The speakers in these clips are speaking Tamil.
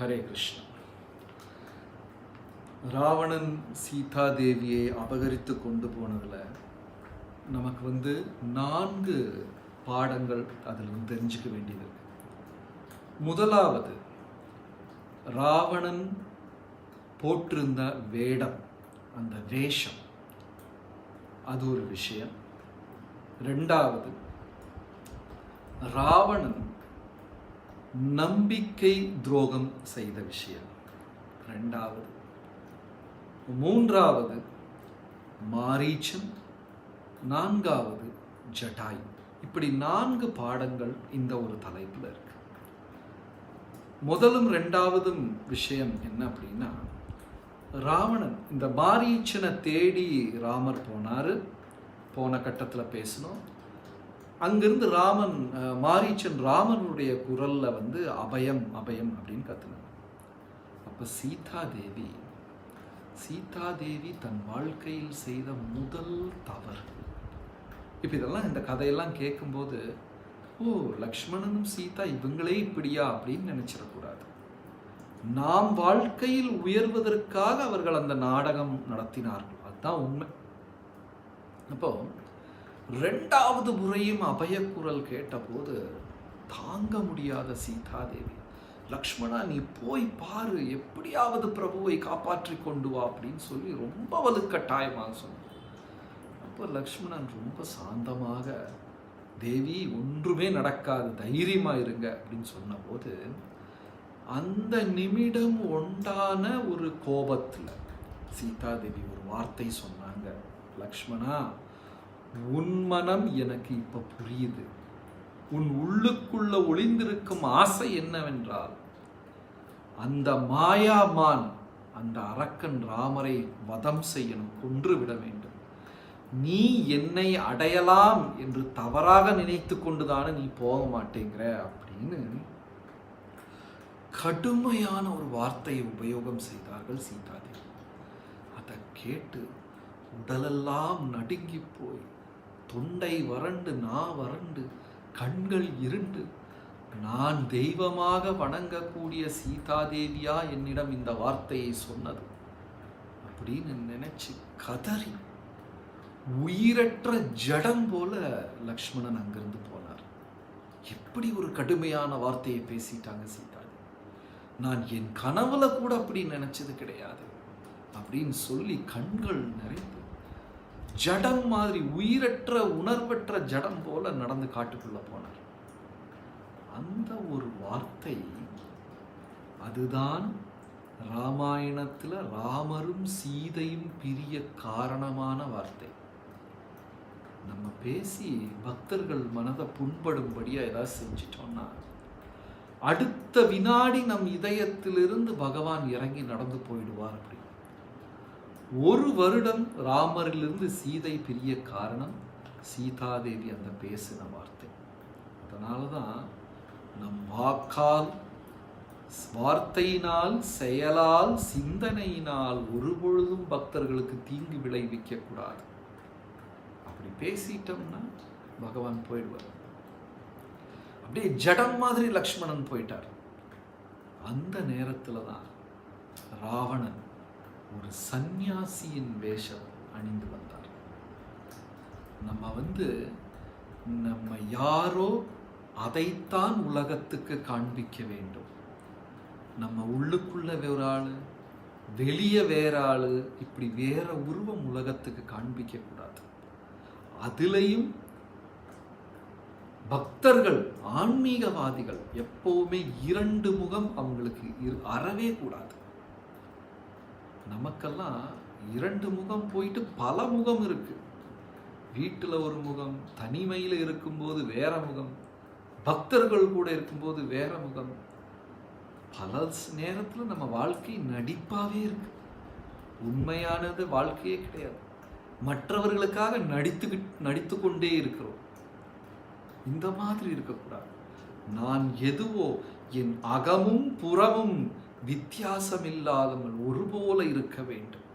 ஹரே கிருஷ்ணா. ராவணன் சீதா தேவியை அபகரித்து கொண்டு போனதில் நமக்கு வந்து நான்கு பாடங்கள் அதில் வந்து தெரிஞ்சுக்க வேண்டியது முதலாவது ராவணன் போட்டிருந்த வேடம் அந்த வேஷம். அது ஒரு விஷயம். ரெண்டாவது ராவணன் நம்பிக்கை துரோகம் செய்த விஷயம். ரெண்டாவது மூன்றாவது மாரீச்சன் நான்காவது ஜட்டாய் இப்படி நான்கு பாடங்கள் இந்த ஒரு தலைப்பில் இருக்கு. முதலும் ரெண்டாவதும் விஷயம் என்ன அப்படின்னா ராவணன் இந்த மாரீச்சனை தேடி ராமர் போனார். போன கட்டத்தில் பேசணும் அங்கிருந்து ராமன் மாரீச்சன் ராமனுடைய குரல்ல வந்து அபயம் அபயம் அப்படின்னு கத்துனார் அப்ப சீதா தேவி சீதா தேவி தன் வாழ்க்கையில் செய்த முதல் தவறு. இப்போ இதெல்லாம் இந்த கதையெல்லாம் கேட்கும்போது ஓ லக்ஷ்மணனும் சீதா இவங்களே இப்படியா? அப்படின்னு நினைச்சிடக்கூடாது. நாம் வாழ்க்கையில் உயர்வதற்காக அவர்கள் அந்த நாடகம் நடத்தினார்கள். அதுதான் உண்மை. அப்போ ரெண்டாவது முறையும் அபயக்குரல் கேட்டபோது தாங்க முடியாத சீதாதேவி லக்ஷ்மணா நீ போய் பாரு எப்படியாவது பிரபுவை காப்பாற்றி கொண்டு வா அப்படின்னு சொல்லி ரொம்ப வலுக்கட்டாயமாக சொன்னார். அப்போ லக்ஷ்மணன் ரொம்ப சாந்தமாக தேவி ஒன்றுமே நடக்காது தைரியமாக இருங்க அப்படின்னு சொன்னபோது அந்த நிமிடம் உண்டான ஒரு கோபத்தில் சீதாதேவி ஒரு வார்த்தை சொன்னாங்க. லக்ஷ்மணா உன் மனம் எனக்கு இப்ப புரியுது. உன் உள்ளுக்குள்ள ஒளிந்திருக்கும் ஆசை என்னவென்றால் அந்த மாயாமான் அந்த அரக்கன் ராமரை வதம் செய்யணும் கொன்று விட வேண்டும். நீ என்னை அடையலாம் என்று தவறாக நினைத்து கொண்டுதானே நீ போக மாட்டேங்கிற அப்படின்னு கடுமையான ஒரு வார்த்தையை உபயோகம் செய்தார்கள் சீதாதேவி. அதை கேட்டு உடலெல்லாம் நடுங்கி போய் தொண்டை வறண்டு நா வறண்டு கண்கள் இருண்டு. நான் தெய்வமாக வணங்கக்கூடிய சீதாதேவியா என்னிடம் இந்த வார்த்தையை சொன்னது. அப்படின்னு நினைச்சு கதறி உயிரற்ற ஜடம் போல லக்ஷ்மணன் அங்கிருந்து போனார். எப்படி ஒரு கடுமையான வார்த்தையை பேசிட்டாங்க சீதா நான் என் கனவுல கூட அப்படி நினைச்சது கிடையாது. அப்படின்னு சொல்லி கண்கள் நிறைந்து ஜடம் மாதிரி உயிரற்ற உணர்வற்ற ஜடம் போல நடந்து காட்டுக்குள்ள போனார். அந்த ஒரு வார்த்தை அதுதான் ராமாயணத்தில் ராமரும் சீதையும் பிரிய காரணமான வார்த்தை. நம்ம பேசி பக்தர்கள் மனதை புண்படும்படியாக ஏதாவது செஞ்சிட்டோம்னா அடுத்த வினாடி நம் இதயத்திலிருந்து பகவான் இறங்கி நடந்து போயிடுவார் அப்படி. ஒரு வருடம் ராமரிலிருந்து சீதை பிரிய காரணம் சீதாதேவி அந்த பேசின வார்த்தை. அதனால தான் நம் வாக்கால் வார்த்தையினால் செயலால் சிந்தனையினால் ஒருபொழுதும் பக்தர்களுக்கு தீங்கு விளைவிக்க கூடாது அப்படி பேசிட்டோம்னா பகவான் போயிடுவார். அப்படியே ஜடம் மாதிரி லக்ஷ்மணன் போயிட்டார். அந்த நேரத்தில் தான் ராவணன் ஒரு சந்நியாசியின் வேஷம் அணிந்து வந்தார். நம்ம வந்து நம்ம யாரோ அதைத்தான் உலகத்துக்கு காண்பிக்க வேண்டும். நம்ம உள்ளுக்குள்ள வேற ஆள் வெளியே வேற ஆள் இப்படி வேற உருவம் உலகத்துக்கு காண்பிக்க கூடாது. அதுலேயும் பக்தர்கள் ஆன்மீகவாதிகள் எப்போவுமே இரண்டு முகம் அவங்களுக்கு இரு- அறவே கூடாது. நமக்கெல்லாம் இரண்டு முகம் போயிட்டு பல முகம் இருக்கு. வீட்டில் ஒரு முகம் தனிமையில் இருக்கும்போது வேற முகம் பக்தர்கள் கூட இருக்கும்போது வேற முகம். பல நேரத்தில் நம்ம வாழ்க்கை நடிப்பாகவே இருக்கு. உண்மையானது வாழ்க்கையே கிடையாது. மற்றவர்களுக்காக நடித்து நடித்து கொண்டே இருக்கிறோம். இந்த மாதிரி இருக்கக்கூடாது. நான் எதுவோ என் அகமும் புறமும் வித்தியாசம் இல்லாதவன் ஒருபோல இருக்க வேண்டும்.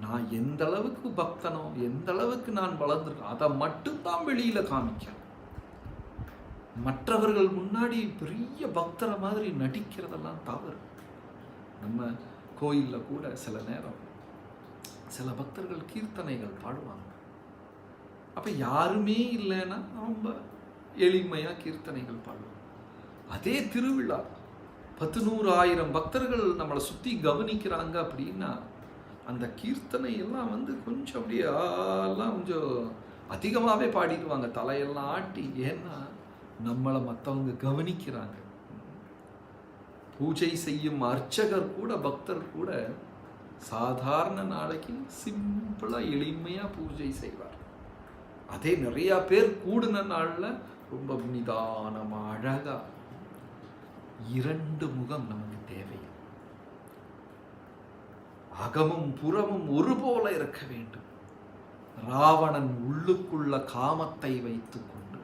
நான் எந்த அளவுக்கு பக்தனோ எந்த அளவுக்கு நான் வளர்ந்துருக்கேன் அதை மட்டும்தான் வெளியில் காமிக்கணும் மற்றவர்கள் முன்னாடி பெரிய பக்தரை மாதிரி நடிக்கிறதெல்லாம் தவறு. நம்ம கோயிலில் கூட சில நேரம் சில பக்தர்கள் கீர்த்தனைகள் பாடுவாங்க. அப்போ யாருமே இல்லைன்னா ரொம்ப எளிமையாக கீர்த்தனைகள் பாடுவாங்க. அதே திருவிழா பத்து நூறு ஆயிரம் பக்தர்கள் நம்மளை சுற்றி கவனிக்கிறாங்க அப்படின்னா அந்த கீர்த்தனை எல்லாம் வந்து கொஞ்சம் அப்படியே எல்லாம் கொஞ்சம் அதிகமாகவே பாடிடுவாங்க. தலையெல்லாம் ஆட்டி ஏன்னா நம்மளை மற்றவங்க கவனிக்கிறாங்க. பூஜை செய்யும் அர்ச்சகர் கூட பக்தர் கூட சாதாரண நாளைக்கு சிம்பிளாக எளிமையாக பூஜை செய்வார். அதே நிறையா பேர் கூடின நாளில் ரொம்ப நிதானமாக அழகாக இரண்டு முகம் நமக்கு தேவை அகமும் புறமும் ஒரு போல இருக்க வேண்டும். ராவணன் உள்ளுக்குள்ள காமத்தை வைத்துக்கொண்டு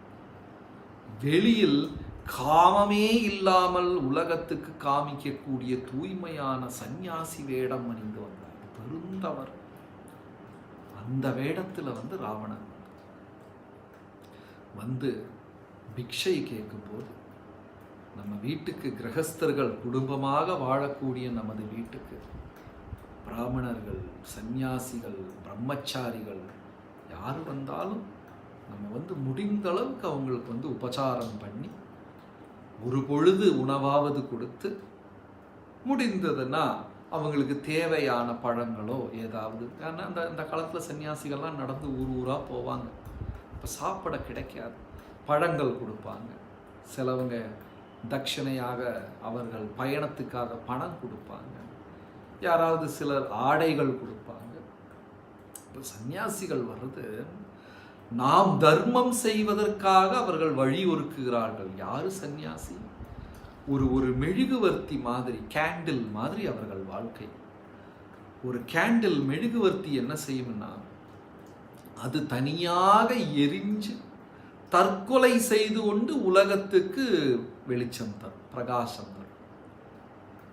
வெளியில் காமமே இல்லாமல் உலகத்துக்கு காமிக்கக்கூடிய தூய்மையான சந்நியாசி வேடம் அணிந்து வந்தார். பெருந்தவர். அந்த வேடத்துல வந்து ராவணன் வந்து பிக்ஷை கேட்கும்போது நம்ம வீட்டுக்கு கிரகஸ்தர்கள் குடும்பமாக வாழக்கூடிய நமது வீட்டுக்கு பிராமணர்கள் சந்நியாசிகள் பிரம்மச்சாரிகள் யார் வந்தாலும் நம்ம வந்து முடிந்த அளவுக்கு அவங்களுக்கு வந்து உபச்சாரம் பண்ணி ஒரு பொழுது உணவாவது கொடுத்து முடிந்ததுன்னா அவங்களுக்கு தேவையான பழங்களோ ஏதாவது. ஏன்னா அந்த அந்த காலத்தில் சன்னியாசிகள்லாம் நடந்து ஊர் ஊராக போவாங்க. இப்போ சாப்பிட கிடைக்காது. பழங்கள் கொடுப்பாங்க. சிலவங்க தட்சணையாக அவர்கள் பயணத்துக்காக பணம் கொடுப்பாங்க. யாராவது சிலர் ஆடைகள் கொடுப்பாங்க. இப்போ சன்னியாசிகள் வர்றது நாம் தர்மம் செய்வதற்காக அவர்கள் வழியொருக்குகிறார்கள் யாரு சந்நியாசி? ஒரு ஒரு மெழுகுவர்த்தி மாதிரி கேண்டில் மாதிரி அவர்கள் வாழ்க்கை. ஒரு கேண்டில் மெழுகுவர்த்தி என்ன செய்யும்னா அது தனியாக எரிஞ்சு தற்கொலை செய்து கொண்டு உலகத்துக்கு வெளிச்சம் தரும் பிரகாசம் தரும்.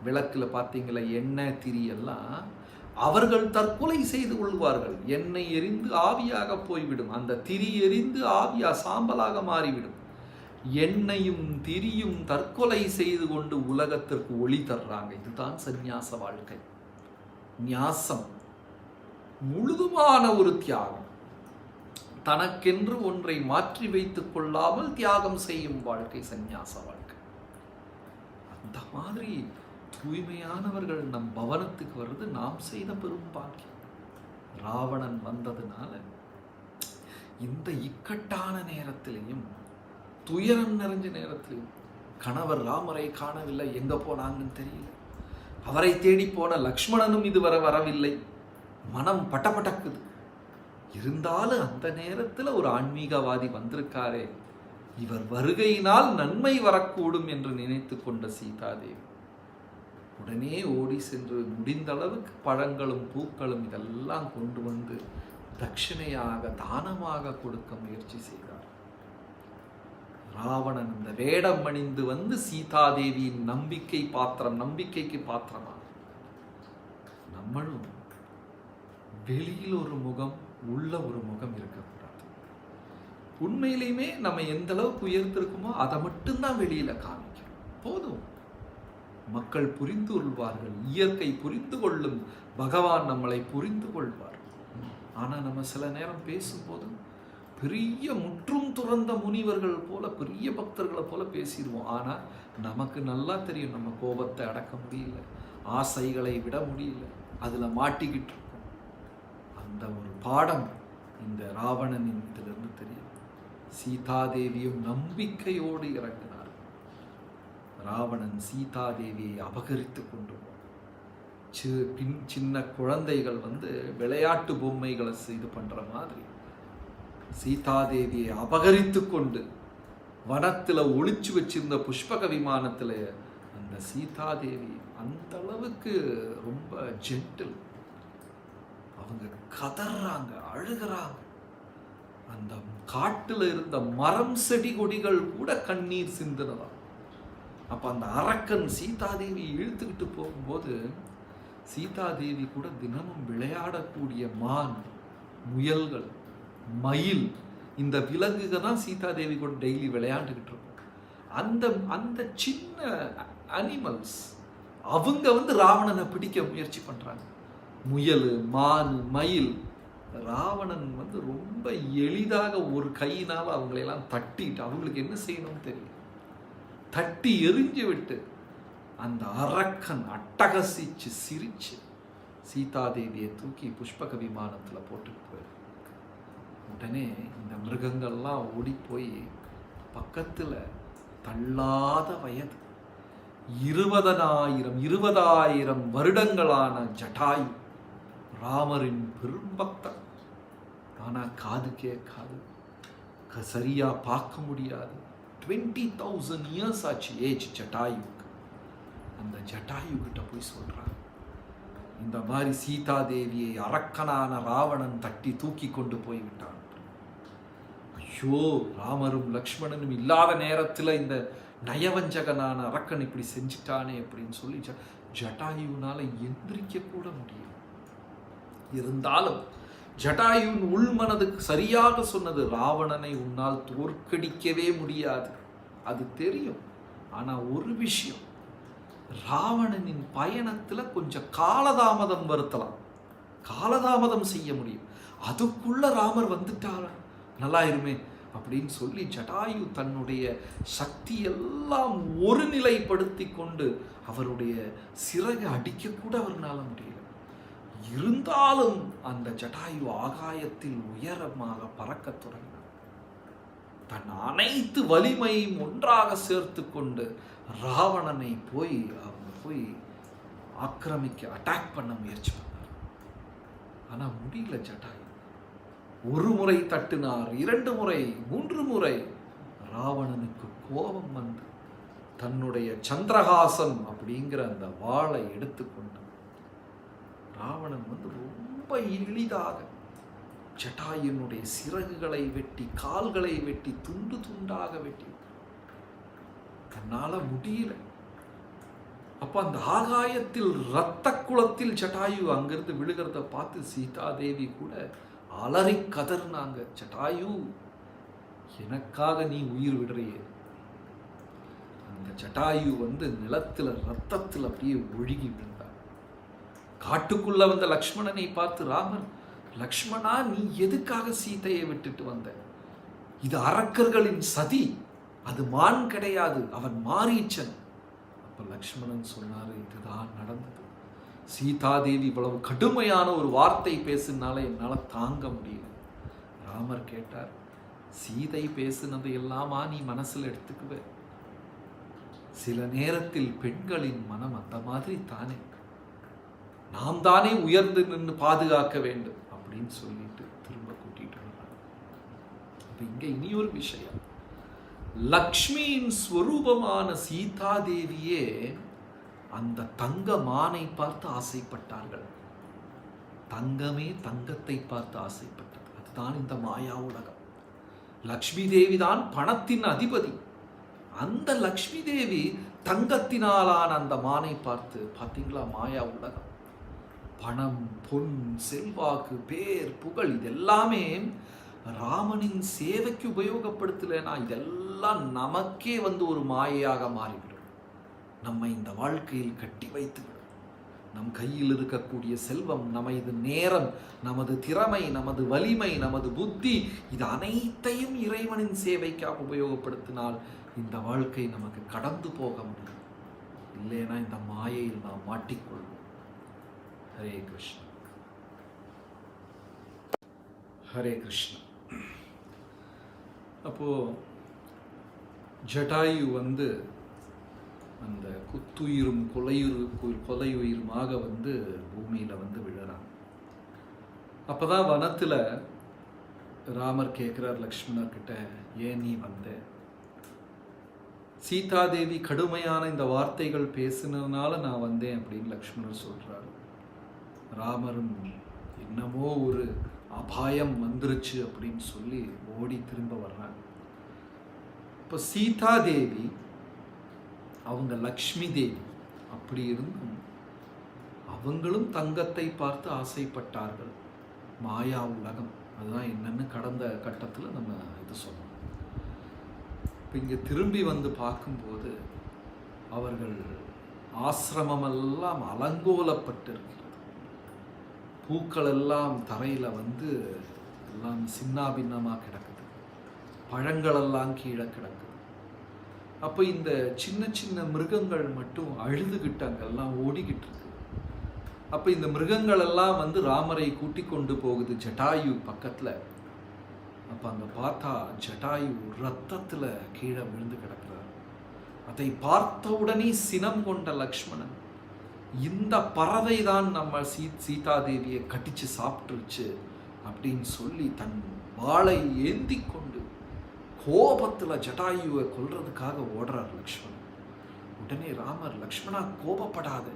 விளக்கில் பார்த்தீங்களா எண்ணெய் திரியெல்லாம் அவர்கள் தற்கொலை செய்து கொள்வார்கள். எண்ணெய் எரிந்து ஆவியாக போய்விடும். அந்த திரி எரிந்து ஆவியா சாம்பலாக மாறிவிடும். எண்ணையும் திரியும் தற்கொலை செய்து கொண்டு உலகத்திற்கு ஒளி தர்றாங்க. இதுதான் சந்நியாச வாழ்க்கை. நியாசம் முழுதுமான ஒரு தியாகம். தனக்கென்று ஒன்றை மாற்றி வைத்துக் கொள்ளாமல் தியாகம் செய்யும் வாழ்க்கை சந்நியாச வாழ்க்கை. அந்த மாதிரி தூய்மையானவர்கள் நம் பவனத்துக்கு வர்றது நாம் செய்த பெரும் பாக்கியம். ராவணன் வந்ததுனால இந்த இக்கட்டான நேரத்திலையும் துயரம் நிறைஞ்ச நேரத்திலையும் கணவர் ராமரை காணவில்லை எங்க போனாங்கன்னு தெரியல. அவரை தேடி போன லக்ஷ்மணனும் இதுவரை வரவில்லை. மனம் பட்டப்பட்டக்குது இருந்தாலும் அந்த நேரத்தில் ஒரு ஆன்மீகவாதி வந்திருக்காரே. இவர் வருகையினால் நன்மை வரக்கூடும் என்று நினைத்து கொண்ட சீதாதேவி. உடனே ஓடி சென்று முடிந்த அளவுக்கு பழங்களும் பூக்களும் இதெல்லாம் கொண்டு வந்து தட்சிணையாக தானமாக கொடுக்க முயற்சி செய்தார். ராவணன் இந்த வேடம் அணிந்து வந்து சீதாதேவியின் நம்பிக்கை பாத்திரம் நம்பிக்கைக்கு பாத்திரமா நம்மளும் வெளியில் ஒரு முகம் உள்ள ஒரு முகம் இருக்கக்கூடாது. உண்மையிலையுமே நம்ம எந்த அளவுக்கு உயர்த்திருக்குமோ அதை மட்டும்தான் வெளியில காமிக்கிறோம் போதும். மக்கள் புரிந்து கொள்வார்கள். இயற்கை புரிந்து கொள்ளும். பகவான் நம்மளை புரிந்து கொள்வார். ஆனால் நம்ம சில நேரம் பேசும்போது பெரிய முற்றும் துறந்த முனிவர்கள் போல பெரிய பக்தர்களை போல பேசிடுவோம். ஆனால் நமக்கு நல்லா தெரியும். நம்ம கோபத்தை அடக்க முடியல. ஆசைகளை விட முடியல. அதில் மாட்டிக்கிட்டு அந்த ஒரு பாடம் இந்த ராவணனின் இதிலிருந்து தெரியும். சீதாதேவியும் நம்பிக்கையோடு இறங்கினார். ராவணன் சீதாதேவியை அபகரித்து கொண்டு சி பின் சின்ன குழந்தைகள் வந்து விளையாட்டு பொம்மைகளை இது பண்ணுற மாதிரி சீதாதேவியை அபகரித்து கொண்டு வனத்தில் ஒளிச்சு வச்சிருந்த புஷ்பக விமானத்தில் அந்த சீதாதேவி அந்த அளவுக்கு ரொம்ப ஜென்டில் அவங்க கதறாங்க அழுகிறாங்க. அந்த காட்டில் இருந்த மரம் செடி கொடிகள் கூட கண்ணீர் சிந்தினதா? அப்போ அந்த அரக்கன் சீதாதேவி இழுத்துக்கிட்டு போகும்போது சீதாதேவி கூட தினமும் விளையாடக்கூடிய மான் முயல்கள் மயில் இந்த விலங்குகள் தான் சீதாதேவி கூட டெய்லி விளையாண்டுக்கிட்டு இருக்கும். அந்த அந்த சின்ன அனிமல்ஸ் அவங்க வந்து ராவணனை பிடிக்க முயற்சி பண்ணுறாங்க முயல் மான் மயில். ராவணன் வந்து ரொம்ப எளிதாக ஒரு கையினால் அவங்களையெல்லாம் தட்டிட்டு அவங்களுக்கு என்ன செய்யணும்னு தெரியும் தட்டி எரிஞ்சு விட்டு அந்த அரக்கன் அட்டகசிச்சு சிரிச்சு சீதாதேவியை தூக்கி புஷ்பக விமானத்தில் போட்டுட்டு போயிரு உடனே இந்த மிருகங்கள்லாம் ஓடி போய் பக்கத்தில் தள்ளாத வயது. இருபதனாயிரம் இருபதாயிரம் வருடங்களான ஜட்டாயு ராமரின் பெரும்பக்தன் ஆனால் காது. கேட்காது க- பார்க்க முடியாது. டுவெண்ட்டி தௌசண்ட் இயர்ஸ் ஆச்சு ஏஜ் ஜட்டாயுக்கு அந்த ஜட்டாயு கிட்ட போய் சொல்கிறாங்க இந்த மாதிரி சீதா தேவியை அரக்கனான ராவணன் தட்டி தூக்கி கொண்டு போய் விட்டான் ஐயோ ராமரும் லக்ஷ்மணனும் இல்லாத நேரத்தில் இந்த நயவஞ்சகனான அரக்கன் இப்படி செஞ்சிட்டானே அப்படின்னு சொல்லி ஜ- ஜட்டாயுனால எந்திரிக்க கூட முடியும் இருந்தாலும் ஜட்டாயுன் உள்மனதுக்கு சரியாக சொன்னது ராவணனை உன்னால் தோற்கடிக்கவே முடியாது. அது தெரியும். ஆனால் ஒரு விஷயம் ராவணனின் பயணத்துல கொஞ்சம் காலதாமதம் வருத்தலாம். காலதாமதம் செய்ய முடியும். அதுக்குள்ள ராமர் வந்துட்டாரா? நல்லா இருமே அப்படின்னு சொல்லி ஜடாயு தன்னுடைய சக்தி எல்லாம் ஒருநிலைப்படுத்தி கொண்டு அவருடைய சிறகை அடிக்கக்கூட அவர்னால முடியும் இருந்தாலும் அந்த ஜடாயு ஆகாயத்தில் உயரமாக பறக்கத் தொடங்கினார் தன் அனைத்து வலிமையும் ஒன்றாக சேர்த்து கொண்டு ராவணனை போய் அவங்க போய் ஆக்கிரமிக்க அட்டாக் பண்ண முயற்சி பண்ணார் ஆனா முடியல ஜடாயு. ஒரு முறை தட்டினார் இரண்டு முறை மூன்று முறை. ராவணனுக்கு கோபம் வந்து தன்னுடைய சந்திரஹாசம் அப்படிங்கிற அந்த வாளை எடுத்துக்கொண்டு ராவணன் வந்து ரொம்ப எளிதாக ஜட்டாயுனுடைய சிறகுகளை வெட்டி கால்களை வெட்டி துண்டு துண்டாக வெட்டி. தன்னால் முடியல. அப்ப அந்த ஆகாயத்தில் இரத்த குளத்தில் ஜட்டாயு அங்கிருந்து விழுகிறத பார்த்து சீதா தேவி கூட அலறி கதறினாங்க. ஜட்டாயு எனக்காக நீ உயிர் விடுறியே. அந்த ஜட்டாயு வந்து நிலத்துல ரத்தத்தில் அப்படியே ஒழுகி விழுந்தார் காட்டுக்குள்ள வந்த லக்ஷ்மணனை பார்த்து ராமன் லக்ஷ்மணா நீ எதுக்காக சீதையை விட்டுட்டு வந்த? இது அரக்கர்களின் சதி. அது மான் கிடையாது அவன் மாரீச்சன். அப்ப லக்ஷ்மணன் சொன்னாரு இதுதான் நடந்தது. சீதாதேவி இவ்வளவு கடுமையான ஒரு வார்த்தை பேசினால என்னால் தாங்க முடியல. ராமர் கேட்டார் சீதை பேசினது எல்லாமா நீ மனசில் எடுத்துக்குவ? சில நேரத்தில் பெண்களின் மனம் அந்த மாதிரி தானே. நாம் தானே உயர்ந்து நின்று பாதுகாக்க வேண்டும் அப்படின்னு சொல்லிட்டு திரும்ப கூட்டிட்டு வர்றாங்க. அப்ப இங்க இனி ஒரு விஷயம். லக்ஷ்மியின் ஸ்வரூபமான சீதாதேவியே அந்த தங்க மானை பார்த்து ஆசைப்பட்டார்கள். தங்கமே தங்கத்தை பார்த்து ஆசைப்பட்டது. அதுதான் இந்த மாயா உலகம். லக்ஷ்மி தேவி தான் பணத்தின் அதிபதி. அந்த லக்ஷ்மி தேவி தங்கத்தினாலான அந்த மானை பார்த்து பார்த்தீங்களா மாயா உலகம்? பணம் பொன் செல்வாக்கு பேர் புகழ் இதெல்லாமே ராமனின் சேவைக்கு உபயோகப்படுத்தலைன்னா இதெல்லாம் நமக்கே வந்து ஒரு மாயையாக மாறிவிடும். நம்மை இந்த வாழ்க்கையில் கட்டி வைத்துவிடும். நம் கையில் இருக்கக்கூடிய செல்வம் நமது நேரம் நமது திறமை நமது வலிமை நமது புத்தி இது அனைத்தையும் இறைவனின் சேவைக்காக உபயோகப்படுத்தினால் இந்த வாழ்க்கை நமக்கு கடந்து போக முடியும். இல்லைன்னா இந்த மாயையில் நாம் மாட்டிக்கொள்வோம். ஹரே கிருஷ்ணா. ஹரே கிருஷ்ணா. அப்போ ஜட்டாயு வந்து அந்த குத்துயிரும் கொலையுரு கொலையுயிருமாக வந்து பூமியில் வந்து விழறான். அப்போ தான் வனத்தில் ராமர் கேட்குறார் லக்ஷ்மணர் கிட்ட ஏன் நீ வந்த? சீதாதேவி கடுமையான இந்த வார்த்தைகள் பேசினதுனால நான் வந்தேன் அப்படின்னு லக்ஷ்மணர் சொல்றாரு. ராமரும் என்னமோ ஒரு அபாயம் வந்துருச்சு அப்படின்னு சொல்லி ஓடி திரும்ப வர்றாங்க. இப்போ சீதா தேவி அவங்க லக்ஷ்மி தேவி அப்படி இருந்தும் அவங்களும் தங்கத்தை பார்த்து ஆசைப்பட்டார்கள். மாயா உலகம் அதுதான் என்னன்னு கடந்த கட்டத்தில் நம்ம இது சொன்னோம். இப்போ இங்கே திரும்பி வந்து பார்க்கும்போது அவர்கள் ஆசிரமமெல்லாம் அலங்கோலப்பட்டிருக்கிறது பூக்கள் எல்லாம் தரையில் வந்து எல்லாம் சின்னாபின்னமாக கிடக்குது. பழங்களெல்லாம் கீழே கிடக்குது. அப்போ இந்த சின்ன சின்ன மிருகங்கள் மட்டும் அழுதுகிட்டு அங்கெல்லாம் ஓடிக்கிட்டு இருக்கு. அப்போ இந்த மிருகங்கள் எல்லாம் வந்து ராமரை கூட்டி கொண்டு போகுது ஜட்டாயு பக்கத்தில். அப்போ அங்கே பார்த்தா ஜட்டாயு ரத்தத்தில் கீழே விழுந்து கிடக்கிறார். அதை பார்த்த உடனே சினம் கொண்ட லக்ஷ்மணன் இந்த பறவை தான் நம்ம சீ சீதாதேவியை கட்டிச்சு சாப்பிட்டுருச்சு அப்படின்னு சொல்லி தன் வாளை ஏந்தி கொண்டு கோபத்தில் ஜட்டாயுவை கொல்றதுக்காக ஓடுறார் லக்ஷ்மணன். உடனே ராமர் லக்ஷ்மணா கோபப்படாத.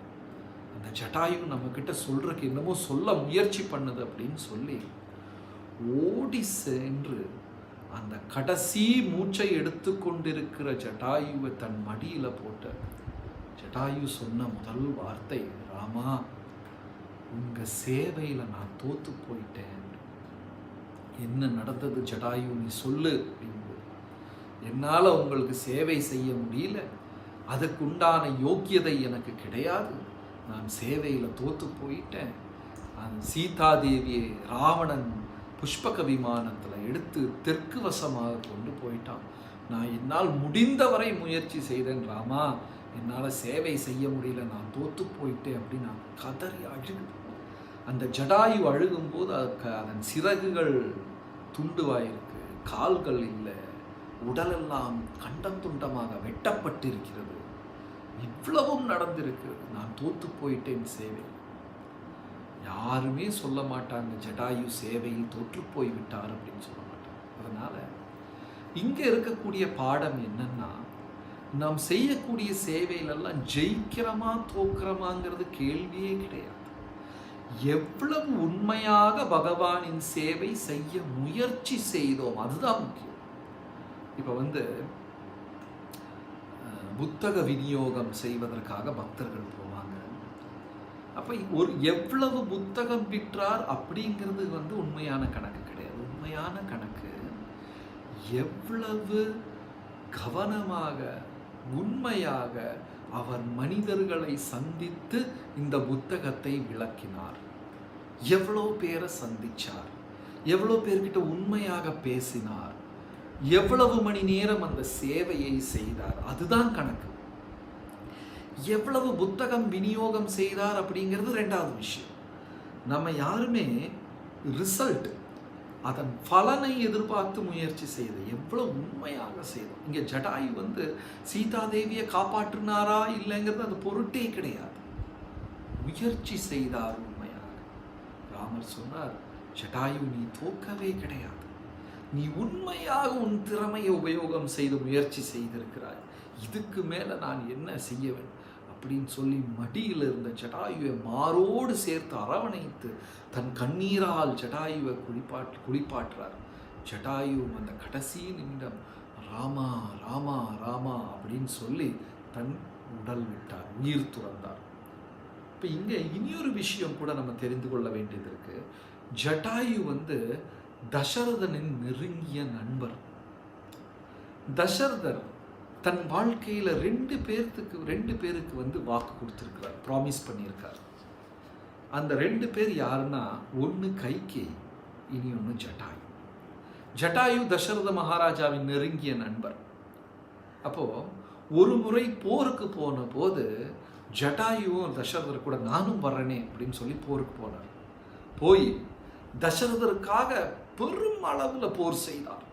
அந்த ஜட்டாயு நம்ம கிட்ட சொல்றதுக்கு என்னமோ சொல்ல முயற்சி பண்ணுது அப்படின்னு சொல்லி ஓடி சென்று அந்த கடைசி மூச்சை எடுத்து கொண்டிருக்கிற ஜட்டாயுவை தன் மடியில் போட்ட ஜட்டாயு சொன்ன முதல் வார்த்தை ராமா உங்கள் சேவையில் நான் தோத்து போயிட்டேன். என்ன நடந்தது ஜடாயு நீ சொல்லு அப்படிங்கும்போது என்னால் உங்களுக்கு சேவை செய்ய முடியல. அதுக்கு உண்டான யோக்கியதை எனக்கு கிடையாது. நான் சேவையில் தோத்து போயிட்டேன். அந்த சீதாதேவியை ராவணன் புஷ்பக விமானத்தில் எடுத்து தெற்கு வசமாக கொண்டு போயிட்டான். நான் என்னால் முடிந்தவரை முயற்சி செய்தேன் ராமா. என்னால் சேவை செய்ய முடியல நான் தோத்து போயிட்டேன் அப்படின்னு நான் கதறி அழுகு அந்த ஜடாயு அழுகும்போது அதுக்கு அதன் சிறகுகள் துண்டுவாயிருக்கு கால்கள் இல்லை உடலெல்லாம் கண்டம் துண்டமாக வெட்டப்பட்டிருக்கிறது. இவ்வளவும் நடந்திருக்கிறது. நான் தோத்து போயிட்டேன் சேவை. யாருமே சொல்ல மாட்டாங்க ஜடாயு சேவையில் தோற்று போய் விட்டார் அப்படின்னு சொல்ல மாட்டாங்க. அதனால் இங்கே இருக்கக்கூடிய பாடம் என்னன்னா நாம் செய்யக்கூடிய சேவையிலெல்லாம் ஜெயிக்கிறோமா தோக்கிறோமாங்கிறது கேள்வியே கிடையாது. எவ்வளவு உண்மையாக பகவானின் சேவை செய்ய முயற்சி செய்தோம் அதுதான் முக்கியம். இப்போ வந்து புத்தக விநியோகம் செய்வதற்காக பக்தர்கள் போவாங்க. அப்போ ஒரு எவ்வளவு புத்தகம் விற்றார் அப்படிங்கிறது வந்து உண்மையான கணக்கு கிடையாது. உண்மையான கணக்கு எவ்வளவு கவனமாக உண்மையாக அவர் மனிதர்களை சந்தித்து இந்த புத்தகத்தை விளக்கினார். எவ்வளோ பேரை சந்திச்சார்? எவ்வளோ பேர்கிட்ட உண்மையாக பேசினார்? எவ்வளவு மணி நேரம் அந்த சேவையை செய்தார்? அதுதான் கணக்கு. எவ்வளவு புத்தகம் விநியோகம் செய்தார் அப்படிங்கிறது ரெண்டாவது விஷயம். நம்ம யாருமே ரிசல்ட் அதன் பலனை எதிர்பார்த்து முயற்சி செய்து எவ்வளோ உண்மையாக செய்தோம். இங்கே ஜடாயு வந்து சீதாதேவியை காப்பாற்றினாரா இல்லைங்கிறது அது பொருட்டே கிடையாது. முயற்சி செய்தார் உண்மையாக. ராமர் சொன்னார் ஜடாயு நீ தோக்கவே கிடையாது. நீ உண்மையாக உன் திறமையை உபயோகம் செய்து முயற்சி செய்திருக்கிறாய். இதுக்கு மேலே நான் என்ன செய்ய வேண்டும்? அப்படின்னு சொல்லி மடியில் இருந்த ஜடாயுவை மாரோடு சேர்த்து அரவணைத்து தன் கண்ணீரால் ஜடாயுவை குளிப்பாட்டு குளிப்பாட்டுறார். ஜடாயு அந்த கடைசி நிமிடம் ராமா ராமா ராமா அப்படின்னு சொல்லி தன் உடல் விட்டார் உயிர் துறந்தார். இப்போ இங்கே இனியொரு விஷயம் கூட நம்ம தெரிந்து கொள்ள வேண்டியது இருக்கு. ஜட்டாயு வந்து தசரதனின் நெருங்கிய நண்பர். தசரதர் தன் வாழ்க்கையில் ரெண்டு பேர்த்துக்கு ரெண்டு பேருக்கு வந்து வாக்கு கொடுத்துருக்கிறார் ப்ராமிஸ் பண்ணியிருக்கார். அந்த ரெண்டு பேர் யாருன்னா ஒன்று கைகே இனி ஒன்று ஜட்டாயு. ஜட்டாயு தசரத மகாராஜாவின் நெருங்கிய நண்பர். அப்போது ஒரு முறை போருக்கு போன போது ஜட்டாயுவும் தசரதர் கூட நானும் வர்றேனே அப்படின்னு சொல்லி போருக்கு போனார். போய் தசரதருக்காக பெரும் அளவில் போர் செய்தார்.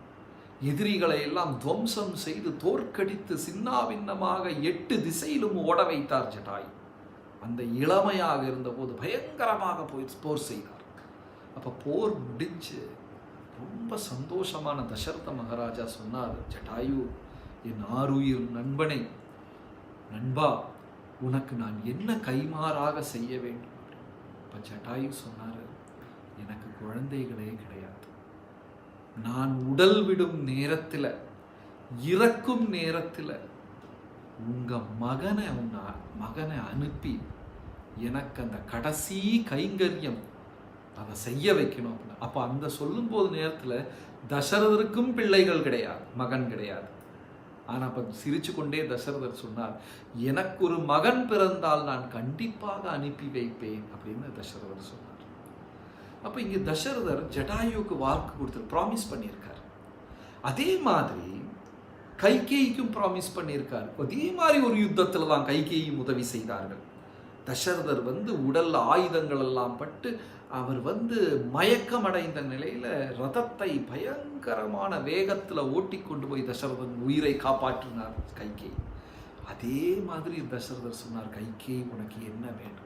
எதிரிகளை எல்லாம் துவம்சம் செய்து தோற்கடித்து சின்னாபின்னமாக எட்டு திசையிலும் ஓட வைத்தார் ஜட்டாய் அந்த இளமையாக இருந்தபோது பயங்கரமாக போய் போர் செய்தார். அப்போ போர் முடிஞ்சு ரொம்ப சந்தோஷமான தசரத மகாராஜா சொன்னார் ஜட்டாயு என் ஆருயிர் நண்பனை நண்பா உனக்கு நான் என்ன கைமாறாக செய்ய வேண்டும்? இப்போ ஜட்டாயு சொன்னார் எனக்கு குழந்தைகளே கிடையாது. நான் உடல் விடும் நேரத்தில் இறக்கும் நேரத்தில் உங்கள் மகனை உங்க மகனை அனுப்பி எனக்கு அந்த கடைசி கைங்கரியம் அதை செய்ய வைக்கணும் அப்படின்னு. அப்போ அந்த சொல்லும்போது நேரத்தில் தசரதருக்கும் பிள்ளைகள் கிடையாது மகன் கிடையாது. ஆனால் அப்போ சிரிச்சு கொண்டே தசரதர் சொன்னார் எனக்கு ஒரு மகன் பிறந்தால் நான் கண்டிப்பாக அனுப்பி வைப்பேன் அப்படின்னு தசரதர் சொன்னார். அப்போ இங்கே தசரதர் ஜடாயுவுக்கு வாக்கு கொடுத்து ப்ராமிஸ் பண்ணியிருக்கார். அதே மாதிரி கைகேயிக்கும் ப்ராமிஸ் பண்ணியிருக்கார். அதே மாதிரி ஒரு யுத்தத்தில் தான் கைகேயும் உதவி செய்தார்கள். தசரதர் வந்து உடல் ஆயுதங்கள் எல்லாம் பட்டு அவர் வந்து மயக்கமடைந்த நிலையில் ரதத்தை பயங்கரமான வேகத்தில் ஓட்டி கொண்டு போய் தசரதன் உயிரை காப்பாற்றினார் கைகே அதே மாதிரி தசரதர் சொன்னார் கைகே உனக்கு என்ன வேண்டும்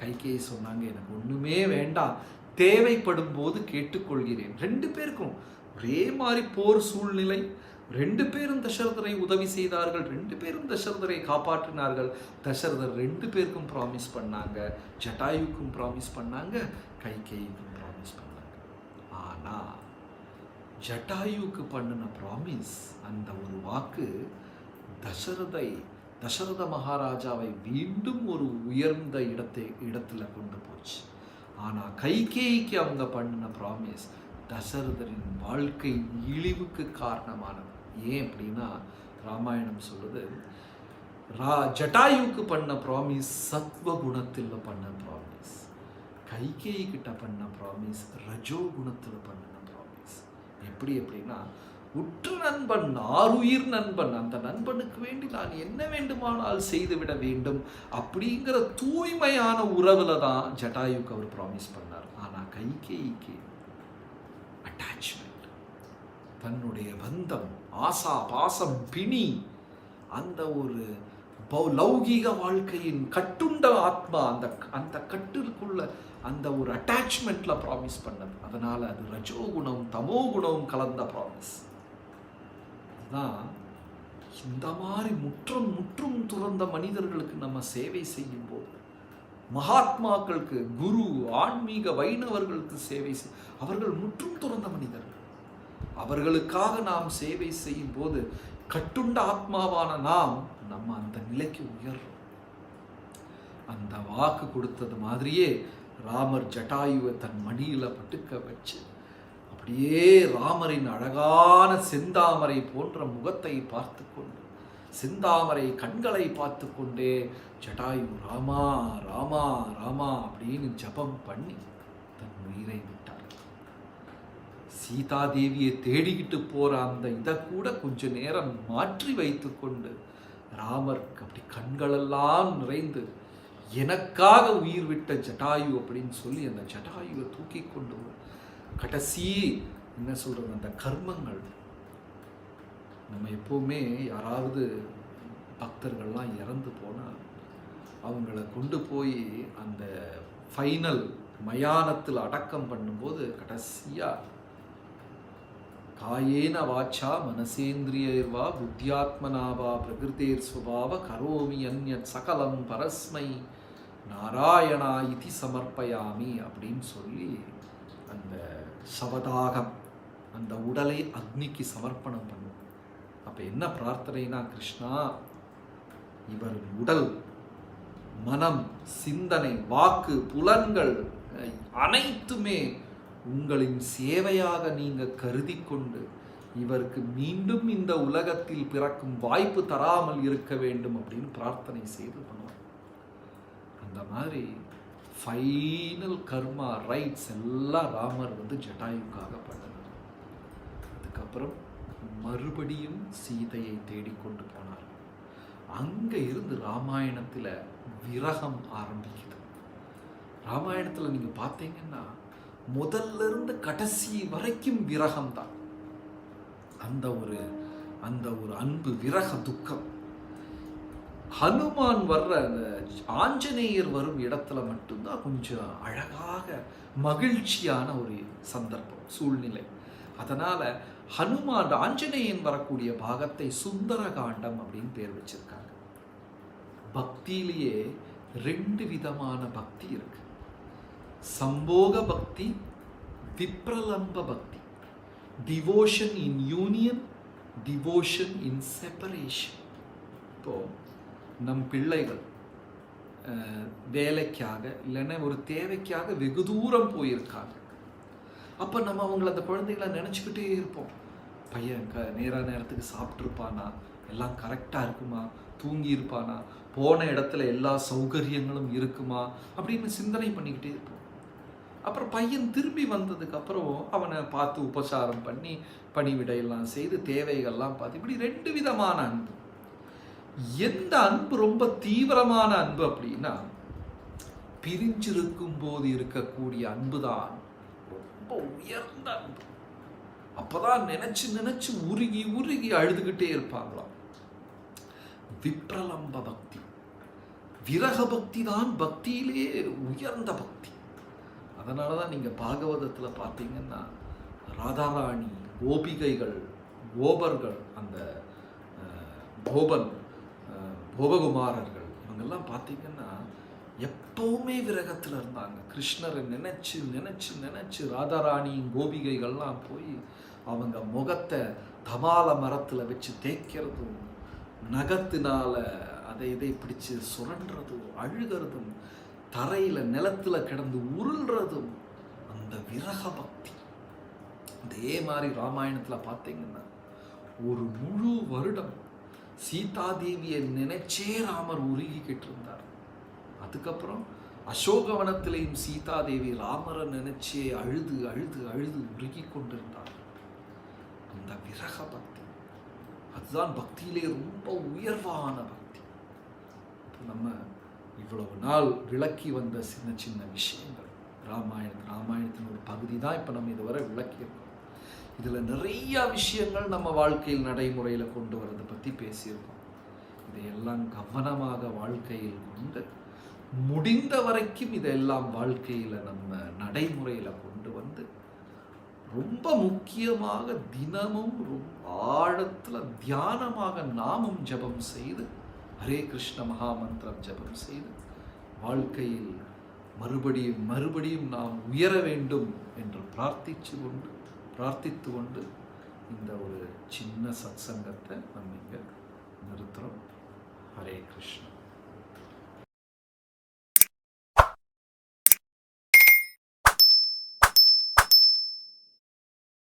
கைகேயை சொன்னாங்க எனக்கு ஒன்றுமே வேண்டாம். தேவைப்படும் போது கேட்டுக்கொள்கிறேன். ரெண்டு பேருக்கும் ஒரே மாதிரி போர் சூழ்நிலை. ரெண்டு பேரும் தசரதரை உதவி செய்தார்கள். ரெண்டு பேரும் தசரதரை காப்பாற்றினார்கள். தசரதர் ரெண்டு பேருக்கும் ப்ராமிஸ் பண்ணாங்க. ஜட்டாயுக்கும் ப்ராமிஸ் பண்ணாங்க. கைகேயுக்கும் ப்ராமிஸ் பண்ணாங்க. ஆனால் ஜட்டாயுக்கு பண்ணின ப்ராமிஸ் அந்த ஒரு வாக்கு தசரதை தசரத மகாராஜாவை மீண்டும் ஒரு உயர்ந்த இடத்தை இடத்துல கொண்டு போச்சு. ஆனால் கைகேயிக்கு அவங்க பண்ணின ப்ராமிஸ் தசரதரின் வாழ்க்கை இழிவுக்கு காரணமானது. ஏன் அப்படின்னா ராமாயணம் சொல்லுது ரா ஜட்டாயுக்கு பண்ண ப்ராமிஸ் சத்வ குணத்தில் பண்ண ப்ராமிஸ் கைகேயி கிட்ட பண்ண ப்ராமிஸ் ரஜோ குணத்தில் பண்ணின ப்ராமிஸ் எப்படி அப்படின்னா உற்று நண்பன் ஆறுயிர் நண்பன். அந்த நண்பனுக்கு வேண்டி நான் என்ன வேண்டுமானால் செய்துவிட வேண்டும். அப்படிங்கிற தூய்மையான உறவுல தான் ஜட்டாயுக்கு அவர் ப்ராமிஸ் பண்ணார். ஆனால் கைகேய்க்கு அட்டாச்மெண்ட் தன்னுடைய பந்தம் ஆசா பாசம் பிணி அந்த ஒரு பௌ- லௌகீக வாழ்க்கையின் கட்டுண்ட ஆத்மா அந்த அந்த கட்டிற்குள்ள அந்த ஒரு அட்டாச்மெண்ட்ல ப்ராமிஸ் பண்ணது. அதனால அது ரஜோ குணம் தமோ குணம் கலந்த ப்ராமிஸ் தான் இந்த மாதிரி முற்றும் முற்றும் துறந்த மனிதர்களுக்கு நம்ம சேவை செய்யும் போது மகாத்மாக்களுக்கு குரு ஆன்மீக வைணவர்களுக்கு சேவை செய் அவர்கள் முற்றும் துறந்த மனிதர்கள். அவர்களுக்காக நாம் சேவை செய்யும் போது கட்டுண்ட ஆத்மாவான நாம் நம்ம அந்த நிலைக்கு உயர்றோம். அந்த வாக்கு கொடுத்தது மாதிரியே ராமர் ஜட்டாயுவை தன் மணியில் பட்டுக்க வச்சு அப்படியே ராமரின் அழகான செந்தாமரை போன்ற முகத்தை பார்த்து கொண்டு செந்தாமரை கண்களை பார்த்து கொண்டே ஜடாயு ராமா ராமா ராமா அப்படின்னு ஜபம் பண்ணி தன் உயிரை விட்டார். சீதாதேவியை தேடிக்கிட்டு போற அந்த இதை கூட கொஞ்ச நேரம் மாற்றி வைத்து கொண்டு ராமருக்கு அப்படி கண்களெல்லாம் நிறைந்து எனக்காக உயிர் விட்ட ஜட்டாயு அப்படின்னு சொல்லி அந்த ஜட்டாயுவை தூக்கி கொண்டு கடைசி என்ன சொல்கிறது அந்த கர்மங்கள். நம்ம எப்போவுமே யாராவது பக்தர்கள்லாம் இறந்து போனால் அவங்கள கொண்டு போய் அந்த ஃபைனல் மயானத்தில் அடக்கம் பண்ணும்போது கடைசியா காயேன வாச்சா மனசேந்திரியர்வா புத்தியாத்மனாவா பிரகிருதேர் சுபாவ கரோமி அந்யத் சகலம் பரஸ்மை நாராயணா இதி சமர்ப்பயாமி அப்படின்னு சொல்லி அந்த சவதாகம். அந்த உடலை அக்னிக்கு சமர்ப்பணம் பண்ணும். அப்போ என்ன பிரார்த்தனைனா கிருஷ்ணா இவர் உடல் மனம் சிந்தனை வாக்கு புலன்கள் அனைத்துமே உங்களின் சேவையாக நீங்கள் கருதி கொண்டு இவருக்கு மீண்டும் இந்த உலகத்தில் பிறக்கும் வாய்ப்பு தராமல் இருக்க வேண்டும் அப்படின்னு பிரார்த்தனை செய்து பண்ணுவார் அந்த மாதிரி ஃபைனல் கர்மா ரைட்ஸ் எல்லாம் ராமர் வந்து ஜட்டாயுக்காக பண்ணார் அதுக்கப்புறம் மறுபடியும் சீதையை தேடிக்கொண்டு போனார். அங்கே இருந்து ராமாயணத்தில் விரகம் ஆரம்பிக்குது. ராமாயணத்தில் நீங்கள் பார்த்தீங்கன்னா முதல்ல இருந்து கடைசி வரைக்கும் விரகம் தான் அந்த ஒரு அந்த ஒரு அன்பு விரக துக்கம். ஹனுமான் வர்ற அந்த ஆஞ்சநேயர் வரும் இடத்துல மட்டும்தான் கொஞ்சம் அழகாக மகிழ்ச்சியான ஒரு சந்தர்ப்பம் சூழ்நிலை. அதனால் ஹனுமான் ஆஞ்சநேயன் வரக்கூடிய பாகத்தை சுந்தர காண்டம் அப்படின்னு பேர் வச்சிருக்காங்க. பக்தியிலேயே ரெண்டு விதமான பக்தி இருக்கு. சம்போக பக்தி விப்ரலம்ப பக்தி. Devotion in union devotion in separation இப்போ நம் பிள்ளைகள் வேலைக்காக இல்லைன்னா ஒரு தேவைக்காக வெகு தூரம் போயிருக்காங்க. அப்போ நம்ம அவங்கள அந்த குழந்தைகளை நினச்சிக்கிட்டே இருப்போம். பையன் க நேராக நேரத்துக்கு சாப்பிட்ருப்பானா எல்லாம் கரெக்டாக இருக்குமா? தூங்கி இருப்பானா போன இடத்துல எல்லா சௌகரியங்களும் இருக்குமா? அப்படின்னு சிந்தனை பண்ணிக்கிட்டே இருப்போம். அப்புறம் பையன் திரும்பி வந்ததுக்கப்புறம் அவனை பார்த்து உபசாரம் பண்ணி பணிவிடையெல்லாம் செய்து தேவைகள்லாம் பார்த்து இப்படி ரெண்டு விதமான அன்பு. எந்த அன்பு ரொம்ப தீவிரமான அன்பு அப்படின்னா பிரிஞ்சிருக்கும் போது இருக்கக்கூடிய அன்பு தான் ரொம்ப உயர்ந்த அன்பு. அப்போதான் நினைச்சு நினைச்சு உருகி உருகி அழுதுகிட்டே இருப்பாங்களாம். விப்ரலம்ப பக்தி. விரக பக்தி தான் பக்தியிலே உயர்ந்த பக்தி. அதனால தான் நீங்கள் பாகவதத்தில் பார்த்தீங்கன்னா ராதாராணி கோபிகைகள் கோபர்கள் அந்த கோபன் போககுமாரர்கள். இவங்கெல்லாம் பார்த்தீங்கன்னா எப்பவுமே விரகத்தில் இருந்தாங்க. கிருஷ்ணரை நினச்சி நினச்சி நினச்சி ராதாராணியின் கோபிகைகள்லாம் போய் அவங்க முகத்தை தபால மரத்தில் வச்சு தேய்க்கிறதும் நகத்தினால அதை இதை பிடிச்சு சுரண்டுறதும் அழுகிறதும் தரையில் நிலத்தில் கிடந்து உருள்றதும் அந்த விரக பக்தி. அதே மாதிரி ராமாயணத்தில் பார்த்தீங்கன்னா ஒரு முழு வருடம் சீதாதேவியை நினைச்சே ராமர் உருகிக்கிட்டு இருந்தார் அதுக்கப்புறம் அசோகவனத்திலையும் சீதாதேவி ராமரை நினைச்சே அழுது அழுது அழுது உருகி கொண்டிருந்தார். அந்த விரக பக்தி. அதுதான் பக்தியிலே ரொம்ப உயர்வான பக்தி. நம்ம இவ்வளவு நாள் விளக்கி வந்த சின்ன சின்ன விஷயங்கள். ராமாயணம் ராமாயணத்தின் ஒரு பகுதி தான் இப்போ நம்ம இதுவரை விளக்கியிருக்கோம். இதில் நிறைய விஷயங்கள் நம்ம வாழ்க்கையில் நடைமுறையில் கொண்டு வரதை பற்றி பேசியிருக்கோம். இதையெல்லாம் கவனமாக வாழ்க்கையில் கொண்டு முடிந்த வரைக்கும் இதெல்லாம் வாழ்க்கையில் நம்ம நடைமுறையில் கொண்டு வந்து ரொம்ப முக்கியமாக தினமும் ரொம்ப ஆழத்தில் தியானமாக நாமும் ஜெபம் செய்து ஹரே கிருஷ்ண மகாமந்திரம் ஜெபம் செய்து வாழ்க்கையில் மறுபடியும் மறுபடியும் நாம் உயர வேண்டும் என்று பிரார்த்திச்சு கொண்டு பிரார்த்தித்து கொண்டு இந்த ஒரு சின்ன சத்சங்கத்தை நம்ம இங்கே நிறுத்துகிறோம் ஹரே கிருஷ்ணா.